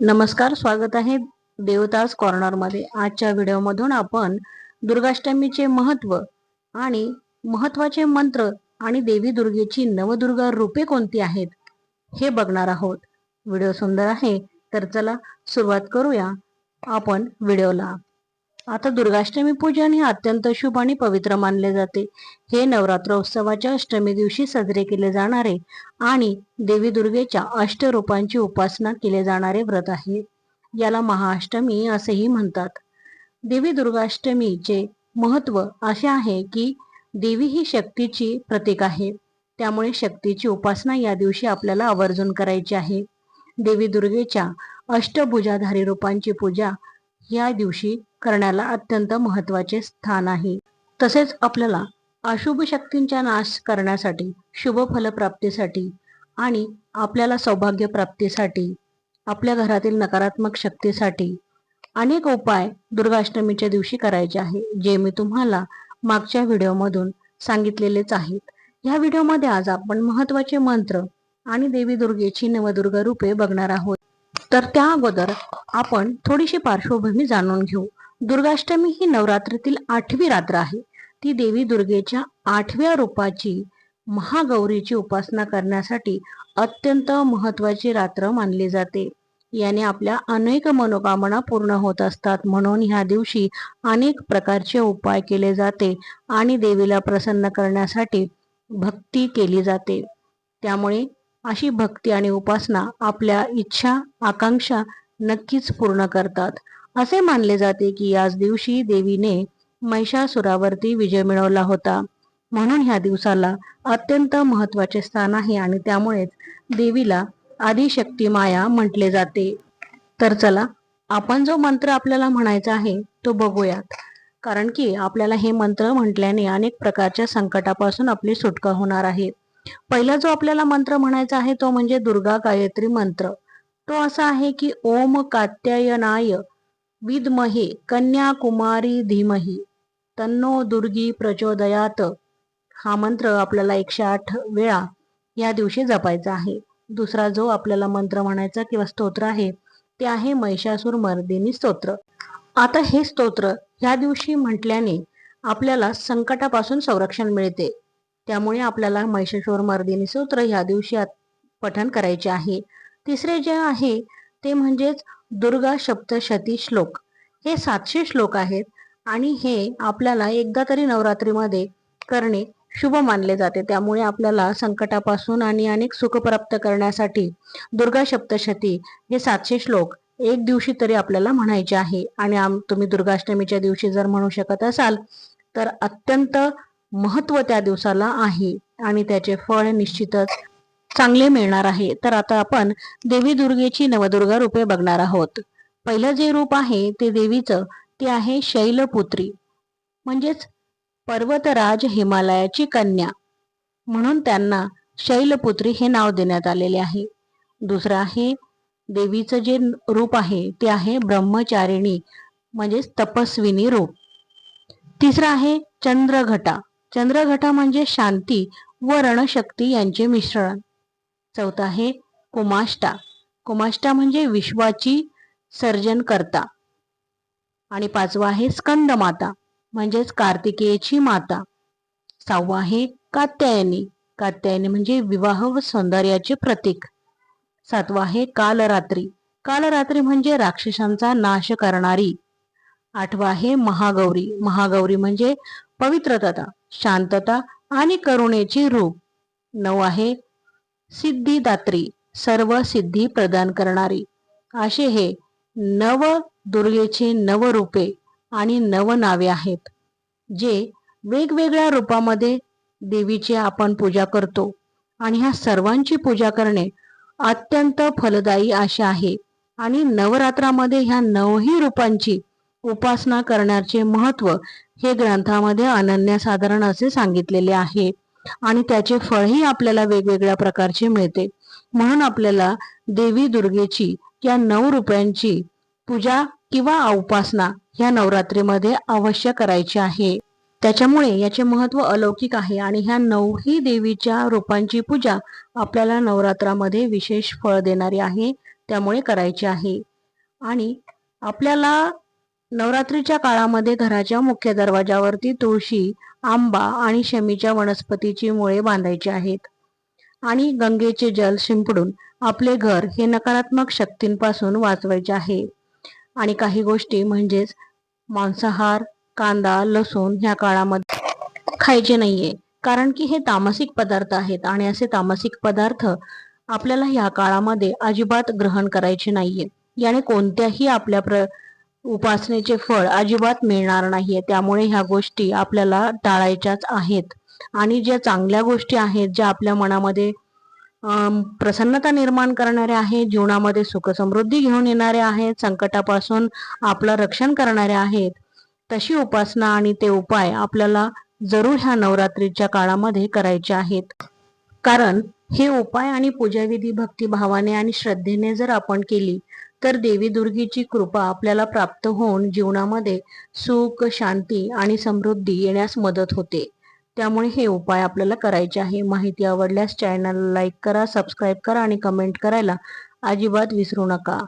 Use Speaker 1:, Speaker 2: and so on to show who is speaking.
Speaker 1: नमस्कार स्वागत आहे देवताज कॉर्नरमध्ये आजच्या व्हिडिओमधून आपण दुर्गाष्टमीचे महत्त्व आणि महत्त्वाचे मंत्र आणि देवी दुर्गेची नवदुर्गा रूपे कोणती आहेत हे बघणार आहोत. व्हिडिओ सुंदर आहे तर चला सुरुवात करूया आपण व्हिडिओला आता दुर्गाष्टमी पूजन हे अत्यंत शुभ आणि पवित्र मानले जाते. हे नवरात्र उत्सवाच्या अष्टमी दिवशी साजरे केले जाणारे आणि देवी दुर्गेच्या अष्टरूपांची उपासना केले जाणारे व्रत आहे. याला महाअष्टमी असेही म्हणतात. देवी दुर्गाष्टमीचे महत्त्व असे आहे की देवी ही शक्तीची प्रतीक आहे. त्यामुळे शक्तीची उपासना या दिवशी आपल्याला आवर्जून करायची आहे. देवी दुर्गेच्या अष्टभुजाधारी रूपांची पूजा या दिवशी करण्याला अत्यंत महत्त्वाचे स्थान आहे. तसेच आपल्याला अशुभ शक्तींचा नाश करण्यासाठी शुभ फलप्राप्तीसाठी आणि आपल्याला सौभाग्य प्राप्तीसाठी आपल्या घरातील नकारात्मक शक्तीसाठी अनेक उपाय दुर्गाष्टमीच्या दिवशी करायचे आहे जे मी तुम्हाला मागच्या व्हिडिओमधून सांगितलेलेच आहेत. या व्हिडिओमध्ये आज आपण महत्त्वाचे मंत्र आणि देवी दुर्गेची नवदुर्गा रूपे बघणार आहोत. तर त्या अगोदर आपण थोडीशी पार्श्वभूमी जाणून घेऊ. दुर्गाष्टमी ही नवरात्रीतील आठवी रात्र आहे. ती देवी दुर्गेच्या आठव्या रूपाची महागौरीची उपासना करण्यासाठी अत्यंत महत्वाची रात्र मानली जाते. याने आपल्या अनेक मनोकामना पूर्ण होत असतात. म्हणून ह्या दिवशी अनेक प्रकारचे उपाय केले जाते आणि देवीला प्रसन्न करण्यासाठी भक्ती केली जाते. त्यामुळे अशी भक्ती आणि उपासना आपल्या इच्छा आकांक्षा नक्कीच पूर्ण करतात. असे मानले जाते की याच दिवशी देवीने महिषासुरावरती विजय मिळवला होता. म्हणून ह्या दिवसाला अत्यंत महत्त्वाचे स्थान आहे आणि त्यामुळेच देवीला आदिशक्ती माया म्हटले जाते. तर चला आपण जो मंत्र आपल्याला म्हणायचा आहे तो बघूयात. कारण की आपल्याला हे मंत्र म्हटल्याने अनेक प्रकारच्या संकटापासून आपली सुटका होणार आहे. पहिला जो आपल्याला मंत्र म्हणायचा आहे तो म्हणजे दुर्गा गायत्री मंत्र. तो असा आहे की ओम कात्यायनाय विद्महे कन्याकुमारी धीमही. तन्नो दुर्गी प्रचोदयात. हा मंत्र आपल्याला एकशे आठ वेळा या दिवशी जपायचा आहे. दुसरा जो आपल्याला मंत्र म्हणायचा किंवा स्तोत्र आहे ते आहे महिषासूर मर्दिनी स्तोत्र. आता हे स्तोत्र ह्या दिवशी म्हटल्याने आपल्याला संकटापासून संरक्षण मिळते. त्यामुळे आपल्याला महिषेश्वर मर्दिनी सूत्र या दिवशी पठन करायचे आहे. तिसरे जे आहे ते म्हणजेच दुर्गा सप्तशती श्लोक. हे सातशे श्लोक आहेत आणि हे आपल्याला एकदा तरी नवरात्रीमध्ये करणे शुभ मानले जाते. त्यामुळे आपल्याला संकटापासून आणि अनेक सुख प्राप्त करण्यासाठी दुर्गा सप्तशती हे सातशे श्लोक एक दिवशी तरी आपल्याला म्हणायचे आहे. आणि तुम्ही दुर्गाष्टमीच्या दिवशी जर म्हणू शकत असाल तर अत्यंत महत्त्व त्या दिवसाला आहे. आणि त्याचे फळ निश्चितच चांगले मिळणार आहे. तर आता आपण देवी दुर्गेची नवदुर्गा रूपे बघणार आहोत. पहिलं जे रूप आहे ते देवीचं ते आहे शैलपुत्री. म्हणजेच पर्वतराज हिमालयाची कन्या. म्हणून त्यांना शैलपुत्री हे नाव देण्यात आलेले आहे. दुसरं आहे देवीचं जे रूप आहे ते आहे ब्रह्मचारिणी म्हणजेच तपस्विनी रूप. तिसरं आहे चंद्रघटा. चंद्रघटा म्हणजे शांती व रणशक्ती यांचे मिश्रण. चौथा आहे कुमाष्टा. कुमाष्टा म्हणजे विश्वाची सर्जन करता आणि पाचवा आहे स्कंद माता म्हणजेच कार्तिकेयची माता. सहावा आहे कात्यायनी. कात्यायनी म्हणजे विवाह व सौंदर्याचे प्रतीक. सातवा आहे कालरात्री. कालरात्री म्हणजे राक्षसांचा नाश करणारी. आठवा आहे महागौरी. महागौरी म्हणजे पवित्रता शांतता आणि करुणेची रूप. नऊ आहे सिद्धिदात्री सर्व सिद्धी प्रदान करणारी. असे हे नव दुर्गेचे नव रूपे आणि नव नावे आहेत जे वेगवेगळ्या रूपामध्ये देवीची आपण पूजा करतो आणि ह्या सर्वांची पूजा करणे अत्यंत फलदायी असे आहे. आणि नवरात्रामध्ये ह्या नवही रूपांची उपासना करण्याचे महत्त्व हे ग्रंथामध्ये अनन्यसाधारण असे सांगितलेले आहे. आणि त्याचे फळही आपल्याला वेगवेगळ्या प्रकारचे मिळते. म्हणून आपल्याला देवी दुर्गेची या नऊ रुपयांची पूजा किंवा उपासना ह्या नवरात्रीमध्ये अवश्य करायची आहे. त्याच्यामुळे याचे महत्त्व अलौकिक आहे आणि ह्या नऊही देवीच्या रूपांची पूजा आपल्याला नवरात्रामध्ये विशेष फळ देणारी आहे त्यामुळे करायचे आहे. आणि आपल्याला नवरात्रीच्या काळामध्ये घराच्या मुख्य दरवाजावरती तुळशी आंबा आणि शमीच्या वनस्पतीची मुळे बांधायची आहेत. आणि गंगेचे जल शिंपडून आपले घर हे नकारात्मक शक्तींपासून वाचवायचे आहे. आणि काही गोष्टी म्हणजेच मांसाहार कांदा लसूण ह्या काळामध्ये खायचे नाहीये. कारण की हे तामसिक पदार्थ आहेत आणि असे तामसिक पदार्थ आपल्याला ह्या काळामध्ये अजिबात ग्रहण करायचे नाहीये. याने कोणत्याही आपल्या प्र उपासनेचे फळ अजिबात मिळणार नाहीये. त्यामुळे ह्या गोष्टी आपल्याला टाळायच्याच आहेत. आणि ज्या चांगल्या गोष्टी आहेत ज्या आपल्या मनामध्ये प्रसन्नता निर्माण करणाऱ्या आहेत जीवनामध्ये सुख समृद्धी घेऊन येणाऱ्या आहेत संकटापासून आपलं रक्षण करणाऱ्या आहेत तशी उपासना आणि ते उपाय आपल्याला जरूर ह्या नवरात्रीच्या काळामध्ये करायचे आहेत. कारण हे उपाय आणि पूजाविधी भक्तिभावाने आणि श्रद्धेने जर आपण केली तर देवी दुर्गेची कृपा आपल्याला प्राप्त होऊन जीवनामध्ये सुख शांती आणि समृद्धी येण्यास मदत होते. त्यामुळे हे उपाय आपल्याला करायचे आहे. माहिती आवडल्यास चॅनल लाईक करा सबस्क्राईब करा आणि कमेंट करायला अजिबात विसरू नका.